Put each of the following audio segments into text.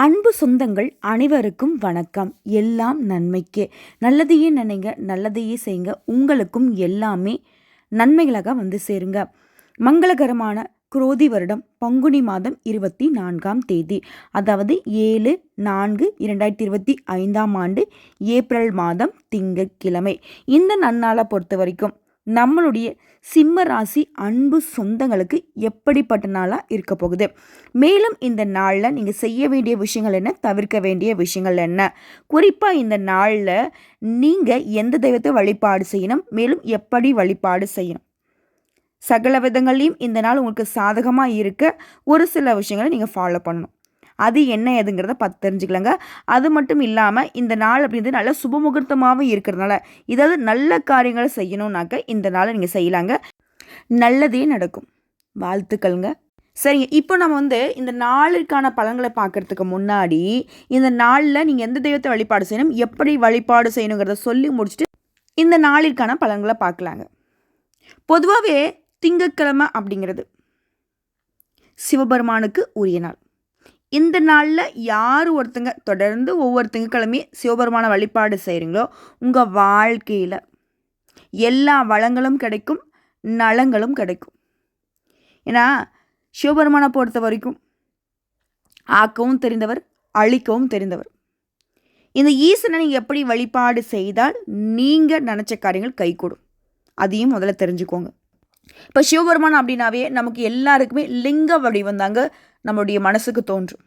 அன்பு சொந்தங்கள் அனைவருக்கும் வணக்கம். எல்லாம் நன்மைக்கே. நல்லதையே நினைங்க நல்லதையே செய்யுங்க. உங்களுக்கும் எல்லாமே நன்மைகளாக வந்து சேருங்க. மங்களகரமான குரோதி வருடம் பங்குனி மாதம் இருபத்தி நான்காம் தேதி. அதாவது ஏழு நான்கு இரண்டாயிரத்தி இருபத்தி ஐந்தாம் ஆண்டு ஏப்ரல் மாதம் திங்கட்கிழமை. இந்த நன்னாளை பொறுத்த வரைக்கும் நம்மளுடைய சிம்ம ராசி அன்பு சொந்தங்களுக்கு எப்படிப்பட்ட நாளாக இருக்க போகுது? மேலும் இந்த நாளில் நீங்கள் செய்ய வேண்டிய விஷயங்கள் என்ன? தவிர்க்க வேண்டிய விஷயங்கள் என்ன? குறிப்பாக இந்த நாளில் நீங்கள் எந்த தெய்வத்தை வழிபாடு செய்யணும்? மேலும் எப்படி வழிபாடு செய்யணும்? சகல விதங்களையும் இந்த நாள் உங்களுக்கு சாதகமாக இருக்க ஒரு சில விஷயங்களை நீங்கள் ஃபாலோ பண்ணணும். அது என்ன எதுங்கிறத பார்த்து தெரிஞ்சுக்கலாங்க. அது மட்டும் இல்லாமல் இந்த நாள் அப்படின்றது நல்ல சுபமுகூர்த்தமாகவும் இருக்கிறதுனால இதாவது நல்ல காரியங்களை செய்யணும்னாக்க இந்த நாளை நீங்கள் செய்யலாங்க. நல்லதே நடக்கும். வாழ்த்துக்கள்ங்க. சரிங்க. இப்போ நம்ம வந்து இந்த நாளுக்கான பலன்களை பார்க்குறதுக்கு முன்னாடி இந்த நாளில் நீங்கள் எந்த தெய்வத்தை வழிபாடு செய்யணும் எப்படி வழிபாடு செய்யணுங்கிறத சொல்லி முடிச்சுட்டு இந்த நாளிற்கான பலன்களை பார்க்கலாங்க. பொதுவாகவே திங்கக்கிழமை அப்படிங்கிறது சிவபெருமானுக்கு உரிய நாள். இந்த நாளில் யார் ஒருத்தங்க தொடர்ந்து ஒவ்வொரு திங்கக்கிழமையும் சிவபெருமான வழிபாடு செய்கிறீங்களோ உங்கள் வாழ்க்கையில் எல்லா வளங்களும் கிடைக்கும் நலங்களும் கிடைக்கும். ஏன்னா சிவபெருமானை பொறுத்த வரைக்கும் ஆக்கவும் தெரிந்தவர் அழிக்கவும் தெரிந்தவர். இந்த ஈசனை நீங்கள் எப்படி வழிபாடு செய்தால் நீங்கள் நினச்ச காரியங்கள் கைகூடும். அதையும் முதல்ல தெரிஞ்சுக்கோங்க. இப்போ சிவபெருமான் அப்படின்னாவே நமக்கு எல்லாருக்குமே லிங்க வடிவம் தாங்க நம்மளுடைய மனசுக்கு தோன்றும்.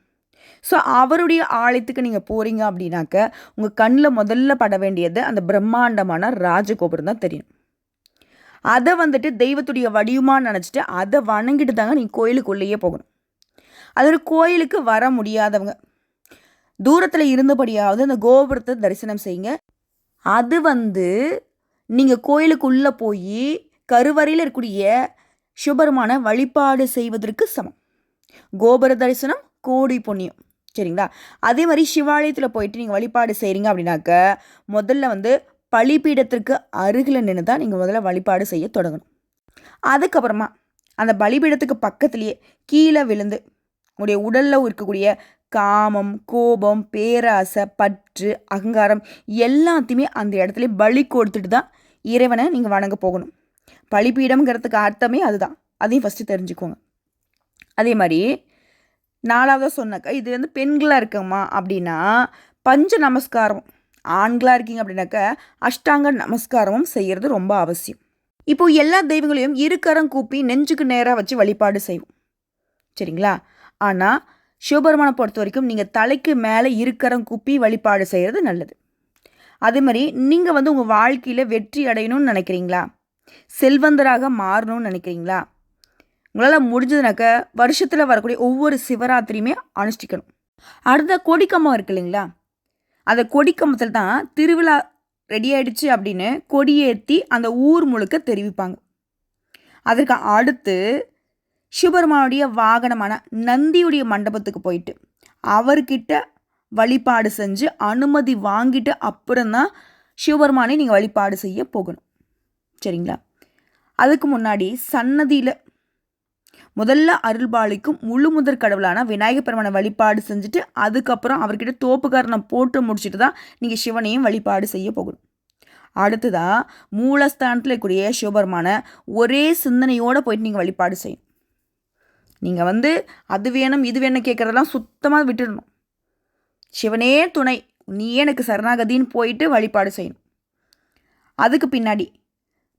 ஸோ அவருடைய ஆலயத்துக்கு நீங்கள் போகிறீங்க அப்படின்னாக்க உங்கள் கண்ணில் முதல்ல பட வேண்டியது அந்த பிரம்மாண்டமான ராஜகோபுரம் தான் தெரியும். அதை வந்துட்டு தெய்வத்துடைய வடிவமாக நினச்சிட்டு அதை வணங்கிட்டு தாங்க நீங்கள் கோயிலுக்குள்ளேயே போகணும். அது ஒரு கோயிலுக்கு வர முடியாதவங்க. தூரத்தில் இருந்தபடியாவது அந்த கோபுரத்தை தரிசனம் செய்யுங்க. அது வந்து நீங்கள் கோயிலுக்குள்ளே போய் கருவறையில் இருக்கக்கூடிய சுபருமான வழிபாடு செய்வதற்கு சமம். கோபுர தரிசனம் கோடி புண்ணியம். சரிங்களா? அதே மாதிரி சிவாலயத்தில் போயிட்டு நீங்கள் வழிபாடு செய்கிறீங்க அப்படின்னாக்க முதல்ல வந்து பலிபீடத்திற்கு அருகில் நின்று தான் நீங்கள் முதல்ல வழிபாடு செய்ய தொடங்கணும். அதுக்கப்புறமா அந்த பலிபீடத்துக்கு பக்கத்துலேயே கீழே விழுந்து உங்களுடைய உடலில் இருக்கக்கூடிய காமம் கோபம் பேராசை பற்று அகங்காரம் எல்லாத்தையுமே அந்த இடத்துல பலி கொடுத்துட்டு தான் இறைவனை நீங்கள் வணங்க போகணும். பலிபீடம்ங்கிறதுக்கு அர்த்தமே அதுதான். அதையும் ஃபஸ்ட்டு தெரிஞ்சுக்கோங்க. அதே மாதிரி நாலாவது சொன்னாக்கா இது வந்து பெண்களாக இருக்கமா அப்படின்னா பஞ்ச நமஸ்காரம் ஆண்களாக இருக்கீங்க அப்படின்னாக்கா அஷ்டாங்க நமஸ்காரமும் செய்கிறது ரொம்ப அவசியம். இப்போ எல்லா தெய்வங்களையும் இருக்கரம் கூப்பி நெஞ்சுக்கு நேராக வச்சு வழிபாடு செய்வோம். சரிங்களா? ஆனால் சிவபெருமானை பொறுத்த வரைக்கும் நீங்கள் தலைக்கு மேலே இருக்கரம் கூப்பி வழிபாடு செய்கிறது நல்லது. அதே மாதிரி நீங்கள் வந்து உங்கள் வாழ்க்கையில் வெற்றி அடையணும்னு நினைக்கிறீங்களா? செல்வந்தராக மாறணும்னு நினைக்கிறீங்களா? உங்களால் முடிஞ்சதுனாக்க வருஷத்தில் வரக்கூடிய ஒவ்வொரு சிவராத்திரியுமே அனுஷ்டிக்கணும். அடுத்த கொடிக்கம்பம் இருக்கு இல்லைங்களா? அந்த கொடிக்கம்பத்தில் தான் திருவிழா ரெடி ஆயிடுச்சு அப்படின்னு கொடியேற்றி அந்த ஊர் முழுக்க தெரிவிப்பாங்க. அதற்கு அடுத்து சிவபெருமானுடைய வாகனமான நந்தியுடைய மண்டபத்துக்கு போயிட்டு அவர்கிட்ட வழிபாடு செஞ்சு அனுமதி வாங்கிட்டு அப்புறம்தான் சிவபெருமானை நீங்கள் வழிபாடு செய்ய போகணும். சரிங்களா? அதுக்கு முன்னாடி சன்னதியில் முதல்ல அருள்பாளிக்கும் முழு முதற் கடவுளான விநாயகர் பெருமானை வழிபாடு செஞ்சுட்டு அதுக்கப்புறம் அவர்கிட்ட தோப்புக்காரனை போட்டு முடிச்சுட்டு தான் நீங்கள் சிவனையும் வழிபாடு செய்ய போகணும். அடுத்ததாக மூலஸ்தானத்தில் கூடிய சிவபெருமான ஒரே சிந்தனையோடு போயிட்டு நீங்கள் வழிபாடு செய்யணும். நீங்கள் வந்து அது வேணும் இது வேணும் கேட்குறதெல்லாம் சுத்தமாக விட்டுடணும் சிவனே துணை நீ எனக்கு சரணாகதின்னு போயிட்டு வழிபாடு செய்யணும். அதுக்கு பின்னாடி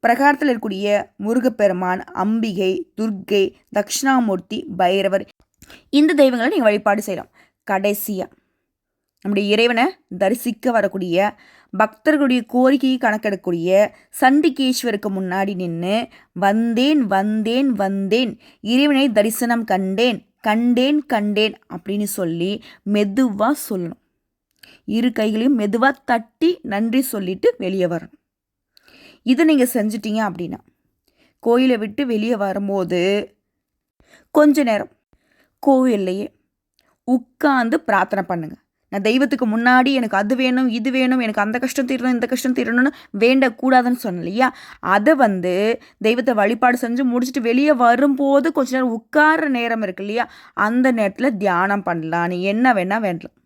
பிரகாரத்தில் இருக்கக்கூடிய முருகப்பெருமான் அம்பிகை துர்க்கை தக்ஷணாமூர்த்தி பைரவர் இந்த தெய்வங்களை நீங்கள் வழிபாடு செய்யலாம். கடைசியாக நம்முடைய இறைவனை தரிசிக்க வரக்கூடிய பக்தர்களுடைய கோரிக்கையை கணக்கெடுக்கக்கூடிய சண்டிகேஸ்வருக்கு முன்னாடி நின்று வந்தேன் வந்தேன் வந்தேன் இறைவனை தரிசனம் கண்டேன் கண்டேன் கண்டேன் அப்படின்னு சொல்லி மெதுவாக சொல்லணும். இரு கைகளையும் மெதுவாக தட்டி நன்றி சொல்லிட்டு வெளியே வரணும். இதை நீங்கள் செஞ்சிட்டீங்க அப்படின்னா கோயிலை விட்டு வெளியே வரும்போது கொஞ்ச நேரம் கோவில்லையே உட்காந்து பிரார்த்தனை பண்ணுங்கள் நான் தெய்வத்துக்கு முன்னாடி எனக்கு அது வேணும் இது வேணும் எனக்கு அந்த கஷ்டம் தீரணும் இந்த கஷ்டம் தீரணும்னு வேண்டக்கூடாதுன்னு சொன்னேன் இல்லையா அதை வந்து தெய்வத்தை வழிபாடு செஞ்சு முடிச்சுட்டு வெளியே வரும்போது கொஞ்ச நேரம் உட்கார நேரம் இருக்கு இல்லையா அந்த நேரத்தில் தியானம் பண்ணலாம். நீ என்ன வேணால் வேண்டலாம்.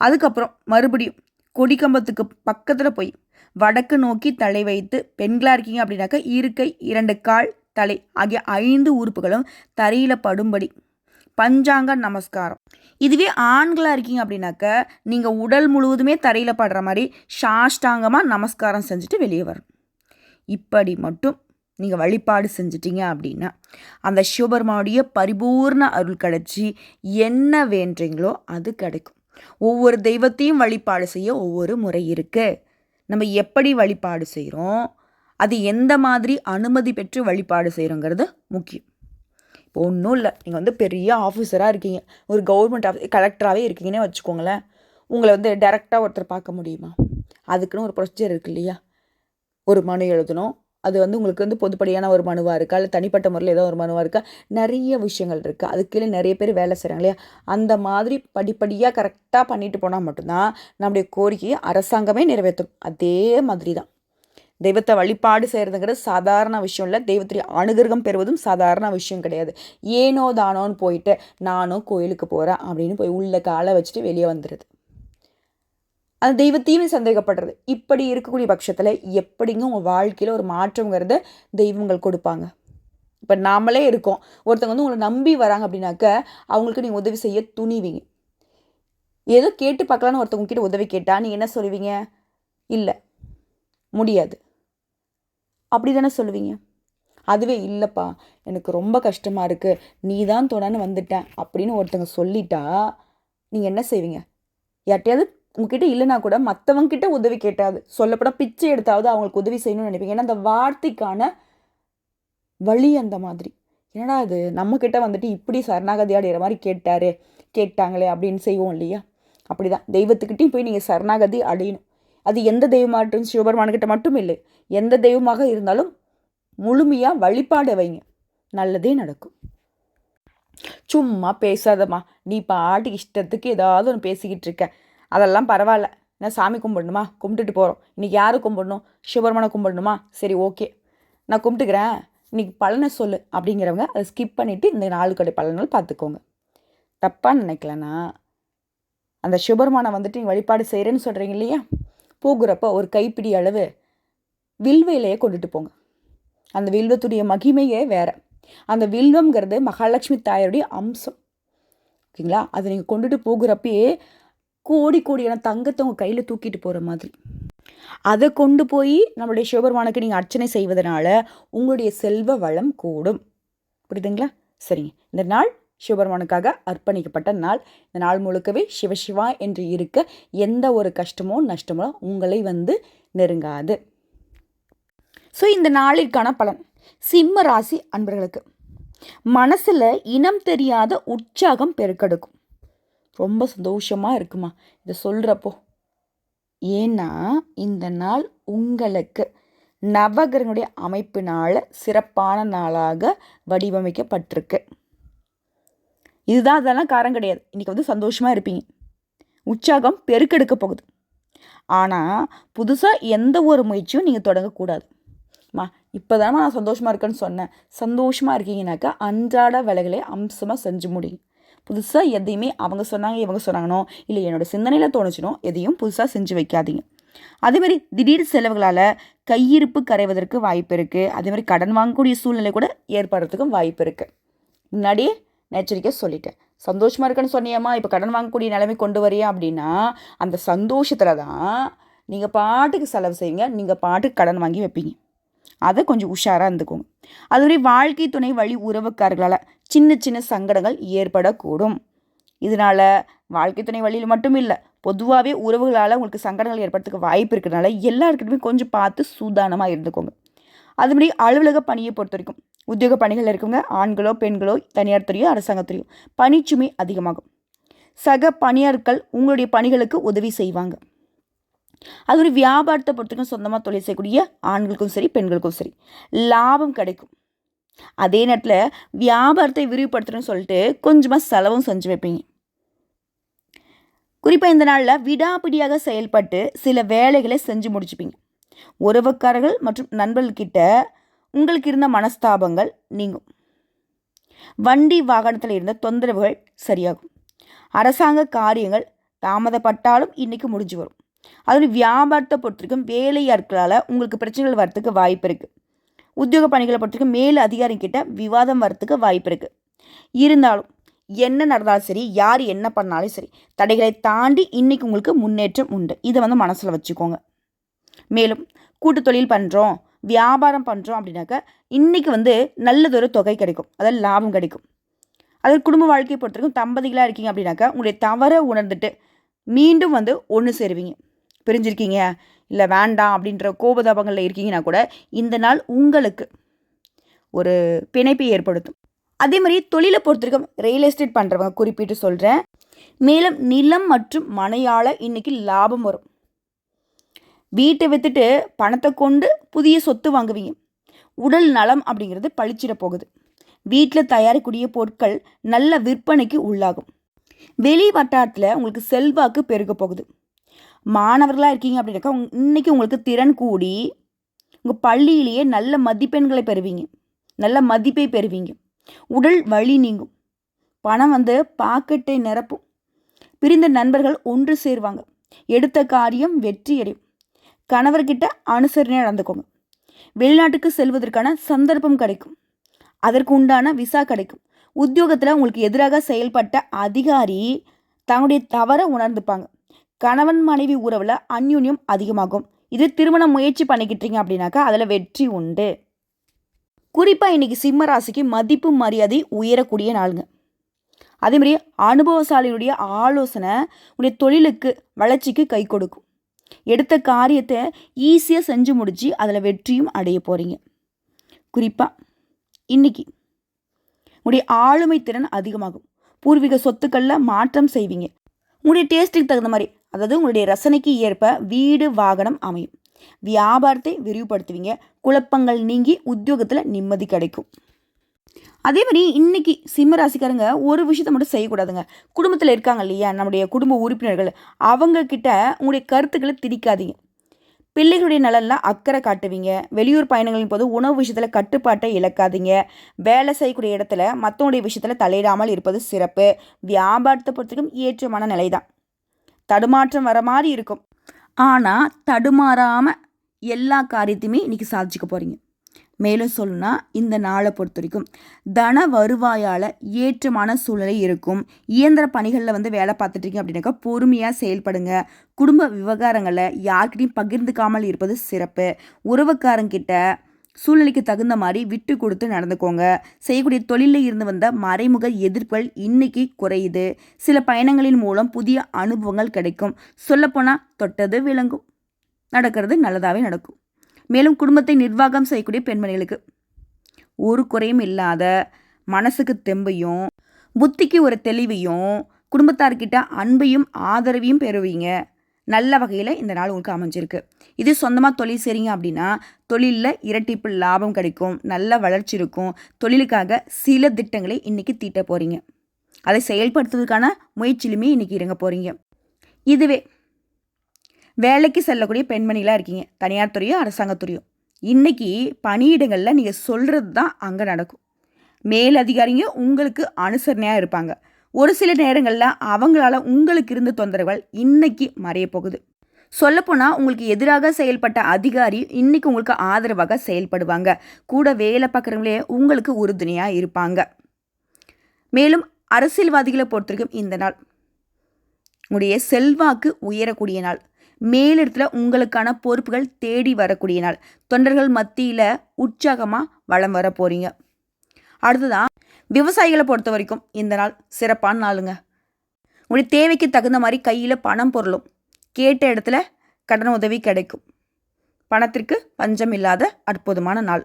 அதுக்கப்புறம் மறுபடியும் கொடிக்கம்பத்துக்கு பக்கத்தில் போய் வடக்கு நோக்கி தலை வைத்து பெண்களாக இருக்கீங்க அப்படின்னாக்கா இருக்கை இரண்டு கால் தலை ஆகிய ஐந்து உறுப்புகளும் தரையில் படும்படி. பஞ்சாங்க நமஸ்காரம். இதுவே ஆண்களாக இருக்கீங்க அப்படின்னாக்க நீங்கள் உடல் முழுவதுமே தரையில் படுற மாதிரி சாஷ்டாங்கமாக நமஸ்காரம் செஞ்சுட்டு வெளியே வரும். இப்படி மட்டும் நீங்கள் வழிபாடு செஞ்சிட்டீங்க அப்படின்னா அந்த சிவபெருமானுடைய பரிபூர்ண அருள் கிடச்சி என்ன வேண்டீங்களோ அது கிடைக்கும். ஒவ்வொரு தெய்வத்தையும் வழிபாடு செய்ய ஒவ்வொரு முறை இருக்குது நம்ம எப்படி வழிபாடு செய்கிறோம் அது எந்த மாதிரி அனுமதி பெற்று வழிபாடு செய்கிறோங்கிறது முக்கியம். இப்போ ஒன்றும் இல்லை நீங்கள் வந்து பெரிய ஆஃபீஸராக இருக்கீங்க ஒரு கவர்மெண்ட் ஆஃபீஸ் கலெக்டராகவே இருக்கீங்கன்னே வச்சுக்கோங்களேன் உங்களை வந்து டேரெக்டாக ஒருத்தர் பார்க்க முடியுமா? அதுக்குன்னு ஒரு ப்ரொசீஜர் இருக்கு இல்லையா? ஒரு மனு எழுதணும் அது வந்து உங்களுக்கு வந்து பொதுப்படியான ஒரு மனுவாக இருக்கா? இல்லை தனிப்பட்ட முறையில் ஏதோ ஒரு மனுவாக இருக்கா? நிறைய விஷயங்கள் இருக்குது அதுக்கு கீழே நிறைய பேர் வேலை செய்கிறாங்க இல்லையா? அந்த மாதிரி படிப்படியாக கரெக்டாக பண்ணிட்டு போனால் மட்டும்தான் நம்முடைய கோரிக்கையை அரசாங்கமே நிறைவேற்றும். அதே மாதிரி தான் தெய்வத்தை வழிபாடு செய்கிறதுங்கிறது சாதாரண விஷயம் இல்லை. தெய்வத்துடைய அனுகிரகம் பெறுவதும் சாதாரண விஷயம் கிடையாது. ஏனோ தானோன்னு போயிட்டு நானும் கோயிலுக்கு போகிறேன் அப்படின்னு போய் உள்ள காலை வச்சுட்டு வெளியே வந்துடுது அந்த தெய்வத்தையுமே சந்தேகப்படுறது. இப்படி இருக்கக்கூடிய பட்சத்தில் எப்படிங்க உங்கள் வாழ்க்கையில் ஒரு மாற்றங்கிறத தெய்வங்கள் கொடுப்பாங்க? இப்போ நாமளே இருக்கோம். ஒருத்தவங்க வந்து உங்களை நம்பி வராங்க அப்படின்னாக்க அவங்களுக்கு நீங்கள் உதவி செய்ய துணிவீங்க. ஏதோ கேட்டு பார்க்கலான்னு ஒருத்தவங்க கிட்ட உதவி கேட்டால் நீங்கள் என்ன சொல்லுவீங்க? இல்லை. முடியாது. அப்படி தானே சொல்லுவீங்க? அதுவே இல்லைப்பா எனக்கு ரொம்ப கஷ்டமாக இருக்குது நீ தான் தொடன்னு வந்துட்டேன் அப்படின்னு ஒருத்தங்க சொல்லிட்டா நீங்கள் என்ன செய்வீங்க? யார்ட்டையாவது உங்ககிட்ட இல்லைனா கூட மற்றவங்கிட்ட உதவி கேட்டாது. சொல்லப்பட பிச்சை எடுத்தாவது அவங்களுக்கு உதவி செய்யணும்னு நினைப்பீங்க. ஏன்னா அந்த வார்த்தைக்கான வழி அந்த மாதிரி. என்னடா அது நம்மக்கிட்ட வந்துட்டு இப்படி சரணாகதி அடைகிற மாதிரி கேட்டாரு கேட்டாங்களே அப்படின்னு செய்வோம் இல்லையா? அப்படி தான் தெய்வத்துக்கிட்டையும் போய் நீங்கள் சரணாகதி அடையணும். அது எந்த தெய்வமாகட்டும் சிவபெருமான்கிட்ட மட்டும் இல்லை. எந்த தெய்வமாக இருந்தாலும் முழுமையாக வழிபாட வைங்க. நல்லதே நடக்கும். சும்மா பேசாதம்மா. நீ பாட்டு இஷ்டத்துக்கு ஏதாவது ஒன்று பேசிக்கிட்டு இருக்க. அதெல்லாம் பரவாயில்ல. என்ன சாமி கும்பிடணுமா? கும்பிட்டுட்டு போகிறோம் இன்றைக்கி யாரை கும்பிடணும்? சிவபெருமனை கும்பிடணுமா? சரி ஓகே. நான் கும்பிட்டுக்கிறேன். இன்றைக்கி பலனை சொல்லு அப்படிங்கிறவங்க அதை ஸ்கிப் பண்ணிவிட்டு இந்த நாலு கடை பலன்கள் பார்த்துக்கோங்க. தப்பாக நினைக்கலனா அந்த சிவபெருமானை வந்துட்டு நீங்கள் வழிபாடு செய்கிறேன்னு சொல்கிறீங்க இல்லையா? போகிறப்ப ஒரு கைப்பிடி அளவு வில்வையிலையே கொண்டுட்டு போங்க. அந்த வில்வத்துடைய மகிமையே வேறு. அந்த வில்வம்ங்கிறது மகாலட்சுமி தாயருடைய அம்சம். ஓகேங்களா? அதை நீங்கள் கொண்டுட்டு போகிறப்பயே கோடி கோடியான தங்கத்தை உங்கள் கையில் தூக்கிட்டு போகிற மாதிரி. அதை கொண்டு போய் நம்மளுடைய சிவபெருமானுக்கு நீங்கள் அர்ச்சனை செய்வதனால உங்களுடைய செல்வ வளம் கூடும். புரியுதுங்களா? சரிங்க. இந்த நாள் சிவபெருமானுக்காக அர்ப்பணிக்கப்பட்ட நாள். இந்த நாள் முழுக்கவே சிவசிவா என்று இருக்க எந்த ஒரு கஷ்டமோ நஷ்டமோ உங்களை வந்து நெருங்காது. ஸோ இந்த நாளிற்கான பலன். சிம்ம ராசி அன்பர்களுக்கு. மனசில் இனம் தெரியாத உற்சாகம் பெருக்கெடுக்கும். ரொம்ப சந்தோஷமாக இருக்குமா? இதை சொல்கிறப்போ ஏன்னா இந்த நாள் உங்களுக்கு நவகிரகனுடைய அமைப்பினால் சிறப்பான நாளாக வடிவமைக்கப்பட்டிருக்கு. இதுதான் அதெல்லாம் காரம் கிடையாது. இன்றைக்கி வந்து சந்தோஷமாக இருப்பீங்க. உற்சாகம் பெருக்கெடுக்க போகுது. ஆனால் புதுசாக எந்த ஒரு முயற்சியும் நீங்கள் தொடங்கக்கூடாது. மா இப்போ தானே நான் சந்தோஷமாக இருக்கேன்னு சொன்னேன். சந்தோஷமாக இருக்கீங்கனாக்கா அன்றாட வேலைகளை அம்சமாக செஞ்சு முடியும் புதுசாக எதையுமே அவங்க சொன்னாங்க இவங்க சொன்னாங்கனோ இல்லை என்னோடய சிந்தனையில் தோணுச்சுனோ எதையும் புதுசாக செஞ்சு வைக்காதீங்க. அதேமாதிரி திடீர் செலவுகளால் கையிருப்பு கரைவதற்கு வாய்ப்பு இருக்குது அதேமாதிரி கடன் வாங்கக்கூடிய சூழ்நிலை கூட ஏற்படுறதுக்கும் வாய்ப்பு இருக்குது முன்னாடியே எச்சரிக்கை சொல்லிட்டேன். சந்தோஷமாக இருக்குன்னு சொன்னியம்மா இப்போ கடன் வாங்கக்கூடிய நிலைமை கொண்டு வரையா அப்படின்னா அந்த சந்தோஷத்தில் தான் நீங்கள் பாட்டுக்கு செலவு செய்வீங்க நீங்கள் பாட்டுக்கு கடன் வாங்கி வைப்பீங்க. அதை கொஞ்சம் உஷாராக இருந்துக்கோங்க. அதுவரை வாழ்க்கை துணை வழி உறவுக்காரர்களால் சின்ன சின்ன சங்கடங்கள் ஏற்படக்கூடும். இதனால் வாழ்க்கை துணை வழியில் மட்டும் இல்லை பொதுவாகவே உறவுகளால் உங்களுக்கு சங்கடங்கள் ஏற்படுறதுக்கு வாய்ப்பு இருக்கிறதுனால எல்லாருக்கிட்டுமே கொஞ்சம் பார்த்து சூதானமாக இருந்துக்கோங்க. அதுபடி அலுவலக பணியை பொறுத்த வரைக்கும் உத்தியோக பணிகள் இருக்கவங்க ஆண்களோ பெண்களோ தனியார் துறையோ அரசாங்கத்துறையோ பணிச்சுமை அதிகமாகும். சக பணியாட்கள் உங்களுடைய பணிகளுக்கு உதவி செய்வாங்க. அது ஒரு வியாபாரத்தை பொறுத்தவரைக்கும் சொந்தமாக தொழில் செய்யக்கூடிய ஆண்களுக்கும் சரி பெண்களுக்கும் சரி லாபம் கிடைக்கும். அதே நேரத்தில் வியாபாரத்தை விரிவுபடுத்தணும்னு சொல்லிட்டு கொஞ்சமாக செலவும் செஞ்சு வைப்பீங்க. குறிப்பாக இந்த நாளில் விடாபிடியாக செயல்பட்டு சில வேலைகளை செஞ்சு முடிச்சுப்பீங்க. உறவுக்காரர்கள் மற்றும் நண்பர்கள்கிட்ட உங்களுக்கு இருந்த மனஸ்தாபங்கள் நீங்கும். வண்டி வாகனத்தில் இருந்த தொந்தரவுகள் சரியாகும். அரசாங்க காரியங்கள் தாமதப்பட்டாலும் இன்றைக்கி முடிஞ்சு வரும். அதில் வியாபாரத்தை பொறுத்திருக்கும் வேலையாட்களால் உங்களுக்கு பிரச்சனைகள் வரத்துக்கு வாய்ப்பு இருக்குது உத்தியோக பணிகளை பொறுத்திருக்கும் மேல் அதிகாரிகிட்ட விவாதம் வரத்துக்கு வாய்ப்பு இருக்குது இருந்தாலும் என்ன நடந்தாலும் சரி யார் என்ன பண்ணாலும் சரி தடைகளை தாண்டி இன்றைக்கி உங்களுக்கு முன்னேற்றம் உண்டு. இதை வந்து மனசில் வச்சுக்கோங்க. மேலும் கூட்டு தொழில் பண்ணுறோம் வியாபாரம் பண்ணுறோம் அப்படின்னாக்கா இன்றைக்கி வந்து நல்லதொரு தொகை கிடைக்கும். அதாவது லாபம் கிடைக்கும். அதாவது குடும்ப வாழ்க்கையை பொறுத்தவரைக்கும் தம்பதிகளாக இருக்கீங்க அப்படின்னாக்கா உங்களுடைய தவறை உணர்ந்துட்டு மீண்டும் வந்து ஒன்று சேருவீங்க. பிரிஞ்சிருக்கீங்க. இல்லை வேண்டாம் அப்படின்ற கோபதாபங்களில் இருக்கீங்கன்னா கூட இந்த நாள் உங்களுக்கு ஒரு பிணைப்பை ஏற்படுத்தும். அதே மாதிரி தொழிலை பொறுத்திருக்கும் ரியல் எஸ்டேட் பண்ணுறவங்க குறிப்பிட்டு சொல்கிறேன் மேலும் நிலம் மற்றும் மனையால் இன்றைக்கி லாபம் வரும். வீட்டை விற்றுட்டு பணத்தை கொண்டு புதிய சொத்து வாங்குவீங்க. உடல் நலம் அப்படிங்கிறது பழிச்சிட போகுது. வீட்டில் தயாரிக்கூடிய பொருட்கள் நல்ல விற்பனைக்கு உள்ளாகும். வெளி வட்டாரத்தில் உங்களுக்கு செல்வாக்கு பெருக போகுது. மாணவர்களாக இருக்கீங்க அப்படின்னாக்கா இன்றைக்கி உங்களுக்கு திறன் கூடி உங்கள் பள்ளியிலேயே நல்ல மதிப்பெண்களை பெறுவீங்க. நல்ல மதிப்பை பெறுவீங்க. உடல் வழி நீங்கும். பணம் வந்து பாக்கெட்டை நிரப்பும். பிரிந்த நண்பர்கள் ஒன்று சேருவாங்க. எடுத்த காரியம் வெற்றி அடையும். கணவர்கிட்ட அனுசரணையாக நடந்துக்கோங்க. வெளிநாட்டுக்கு செல்வதற்கான சந்தர்ப்பம் கிடைக்கும். அதற்கு உண்டான விசா கிடைக்கும். உத்தியோகத்தில் உங்களுக்கு எதிராக செயல்பட்ட அதிகாரி தன்னுடைய தவறை உணர்ந்துப்பாங்க. கணவன் மனைவி உறவில் அந்யூன்யம் அதிகமாகும். இது திருமணம் முயற்சி பண்ணிக்கிட்டீங்க அப்படின்னாக்கா அதில் வெற்றி உண்டு. குறிப்பாக இன்றைக்கி சிம்ம ராசிக்கு மதிப்பு மரியாதை உயரக்கூடிய நாளுங்க. அதேமாதிரி அனுபவசாலியுடைய ஆலோசனை உடைய தொழிலுக்கு வளர்ச்சிக்கு கை கொடுக்கும். எடுத்த காரியத்தை ஈஸியாக செஞ்சு முடித்து அதில் வெற்றியும் அடைய போகிறீங்க குறிப்பாக இன்றைக்கி உங்களுடைய ஆளுமை திறன் அதிகமாகும். பூர்வீக சொத்துக்களில் மாற்றம் செய்வீங்க. உங்களுடைய டேஸ்ட்டுக்கு தகுந்த மாதிரி அதாவது உங்களுடைய ரசனைக்கு ஏற்ப வீடு வாகனம் அமையும். வியாபாரத்தை விரிவுபடுத்துவீங்க. குழப்பங்கள் நீங்கி உத்தியோகத்தில் நிம்மதி கிடைக்கும். அதே மாதிரி இன்னைக்கு சிம்ம ராசிக்காரங்க ஒரு விஷயத்த மட்டும் செய்யக்கூடாதுங்க. குடும்பத்தில் இருக்காங்க இல்லையா? நம்முடைய குடும்ப உறுப்பினர்கள். அவங்கக்கிட்ட உங்களுடைய கருத்துக்களை திணிக்காதீங்க. பிள்ளைகளுடைய நலனில் அக்கறை காட்டுவீங்க. வெளியூர் பயணங்களின் போது உணவு விஷயத்தில் கட்டுப்பாட்டை இழக்காதீங்க. வேலை செய்யக்கூடிய இடத்துல மற்றவங்களுடைய விஷயத்தில் தலையிடாமல் இருப்பது சிறப்பு. வியாபாரத்தை பொறுத்தவரைக்கும் ஏற்றமான நிலை தான் தடுமாற்றம் வர மாதிரி இருக்கும். ஆனால் தடுமாறாமல் எல்லா காரியத்தையுமே இன்றைக்கி சாதிச்சுக்க போகிறீங்க மேலும் சொல்லணும்னா இந்த நாளை பொறுத்த வரைக்கும் தன வருவாயால் ஏற்றமான சூழ்நிலை இருக்கும். இயந்திர பணிகளில் வந்து வேலை பார்த்துட்ருக்கீங்க அப்படின்னாக்கா பொறுமையாக செயல்படுங்க. குடும்ப விவகாரங்களை யார்கிட்டையும் பகிர்ந்துக்காமல் இருப்பது சிறப்பு. உறவுக்காரங்கிட்ட சூழ்நிலைக்கு தகுந்த மாதிரி விட்டு கொடுத்து நடந்துக்கோங்க. செய்யக்கூடிய தொழிலில் இருந்து வந்த மறைமுக எதிர்ப்புகள் இன்னைக்கு குறையுது. சில பயணங்களின் மூலம் புதிய அனுபவங்கள் கிடைக்கும். சொல்லப்போனால் தொட்டது விளங்கும். நடக்கிறது நல்லதாகவே நடக்கும். மேலும் குடும்பத்தை நிர்வாகம் செய்யக்கூடிய பெண்மணிகளுக்கு ஒரு குறையும் இல்லாத மனசுக்கு தெம்பையும் புத்திக்கு ஒரு தெளிவையும் குடும்பத்தார்கிட்ட அன்பையும் ஆதரவையும் பெறுவீங்க. நல்ல வகையில் இந்த நாள் உங்களுக்கு அமைஞ்சிருக்கு. இது சொந்தமாக தொழில் செய்கிறீங்க அப்படின்னா தொழிலில் இரட்டிப்பு லாபம் கிடைக்கும் நல்ல வளர்ச்சி இருக்கும். தொழிலுக்காக சில திட்டங்களை இன்றைக்கி தீட்ட போகிறீங்க அதை செயல்படுத்துவதற்கான முயற்சியிலுமே இன்றைக்கி இறங்க போகிறீங்க இதுவே வேலைக்கு செல்லக்கூடிய பெண்மணிகளாக இருக்கீங்க. தனியார் துறையோ அரசாங்கத்துறையோ இன்றைக்கி பணியிடங்களில் நீங்கள் சொல்கிறது தான் அங்கே நடக்கும். மேலதிகாரிங்க உங்களுக்கு அனுசரணையாக இருப்பாங்க. ஒரு சில நேரங்களில் அவங்களால உங்களுக்கு இருந்த தொந்தரவுகள் இன்னைக்கு மறைய போகுது. சொல்லப்போனால் உங்களுக்கு எதிராக செயல்பட்ட அதிகாரி இன்னைக்கு உங்களுக்கு ஆதரவாக செயல்படுவாங்க. கூட வேலை பார்க்குறவங்களே உங்களுக்கு உறுதுணையாக இருப்பாங்க. மேலும் அரசியல்வாதிகளை பொறுத்தவரைக்கும் இந்த நாள் உங்களுடைய செல்வாக்கு உயரக்கூடிய நாள். மேலிடத்தில் உங்களுக்கான பொறுப்புகள் தேடி வரக்கூடிய நாள். தொண்டர்கள் மத்தியில் உற்சாகமாக வளம் வர போகிறீங்க அடுத்ததான் விவசாயிகளை பொறுத்த வரைக்கும் இந்த நாள் சிறப்பான நாளுங்க. உங்களுடைய தேவைக்கு தகுந்த மாதிரி கையில் பணம் பொருளும். கேட்ட இடத்துல கடன் உதவி கிடைக்கும். பணத்திற்கு பஞ்சம் இல்லாத அற்புதமான நாள்.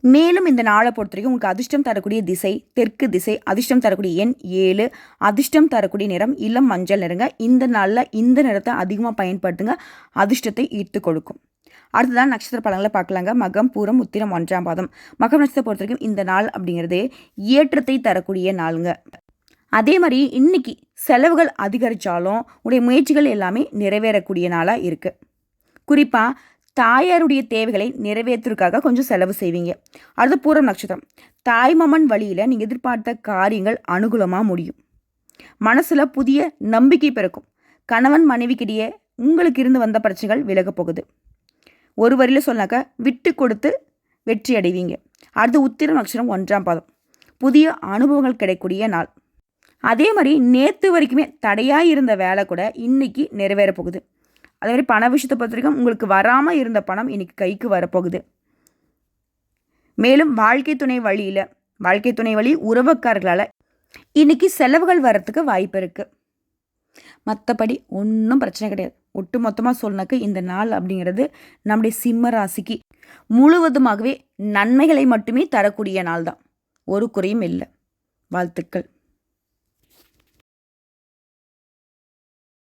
மேலும் இந்த நாளை பொறுத்த வரைக்கும் உங்களுக்கு அதிர்ஷ்டம் தரக்கூடிய திசை தெற்கு திசை அதிர்ஷ்டம் தரக்கூடிய எண் ஏழு. அதிர்ஷ்டம் தரக்கூடிய நிறம் இளம் மஞ்சள் நிறங்க இந்த நாளில் இந்த நிறத்தை அதிகமாக பயன்படுத்துங்க. அதிர்ஷ்டத்தை ஈர்த்து கொடுக்கும். அடுத்ததான் நட்சத்திர பலன்களை பார்க்கலாங்க. மகம் பூரம் உத்திரம் ஒன்றாம் பாதம். மகம் நட்சத்திரத்தை பொறுத்த வரைக்கும் இந்த நாள் அப்படிங்கிறது ஏற்றத்தை தரக்கூடிய நாளுங்க. அதே மாதிரி இன்னைக்கு செலவுகள் அதிகரித்தாலும் உடைய முயற்சிகள் எல்லாமே நிறைவேறக்கூடிய நாளாக இருக்குது குறிப்பாக தாயாருடைய தேவைகளை நிறைவேற்றுறதுக்காக கொஞ்சம் செலவு செய்வீங்க. அடுத்து பூரம் நட்சத்திரம். தாய்மாமன் வழியில் நீங்கள் எதிர்பார்த்த காரியங்கள் அனுகூலமாக முடியும். மனசில் புதிய நம்பிக்கை பிறக்கும். கணவன் மனைவிக்கிடையே உங்களுக்கு இருந்து வந்த பிரச்சனைகள் விலகப் போகுது. ஒரு வரியில் சொன்னாக்க விட்டு கொடுத்து வெற்றி அடைவீங்க. அடுத்து உத்திர நட்சத்திரம் ஒன்றாம் பாதம். புதிய அனுபவங்கள் கிடைக்கூடிய நாள். அதே மாதிரி நேற்று வரைக்குமே தடையாக இருந்த வேலை கூட இன்னைக்கு நிறைவேற போகுது. அதே மாதிரி பண விஷயத்தை பொறுத்த வரைக்கும் உங்களுக்கு வராமல் இருந்த பணம் இன்னைக்கு கைக்கு வரப்போகுது. மேலும் வாழ்க்கை துணை வழியில் வாழ்க்கை துணை வழி உறவுக்காரர்களால் இன்னைக்கு செலவுகள் வர்றதுக்கு வாய்ப்பு இருக்குது மற்றபடி ஒன்றும் பிரச்சனை கிடையாது. ஒட்டு மொத்தமாக சொன்னாக்க இந்த நாள் அப்படிங்கிறது நம்முடைய சிம்ம ராசிக்கு முழுவதுமாகவே நன்மைகளை மட்டுமே தரக்கூடிய நாள் தான் ஒரு குறையும் இல்லை. வாழ்த்துக்கள்.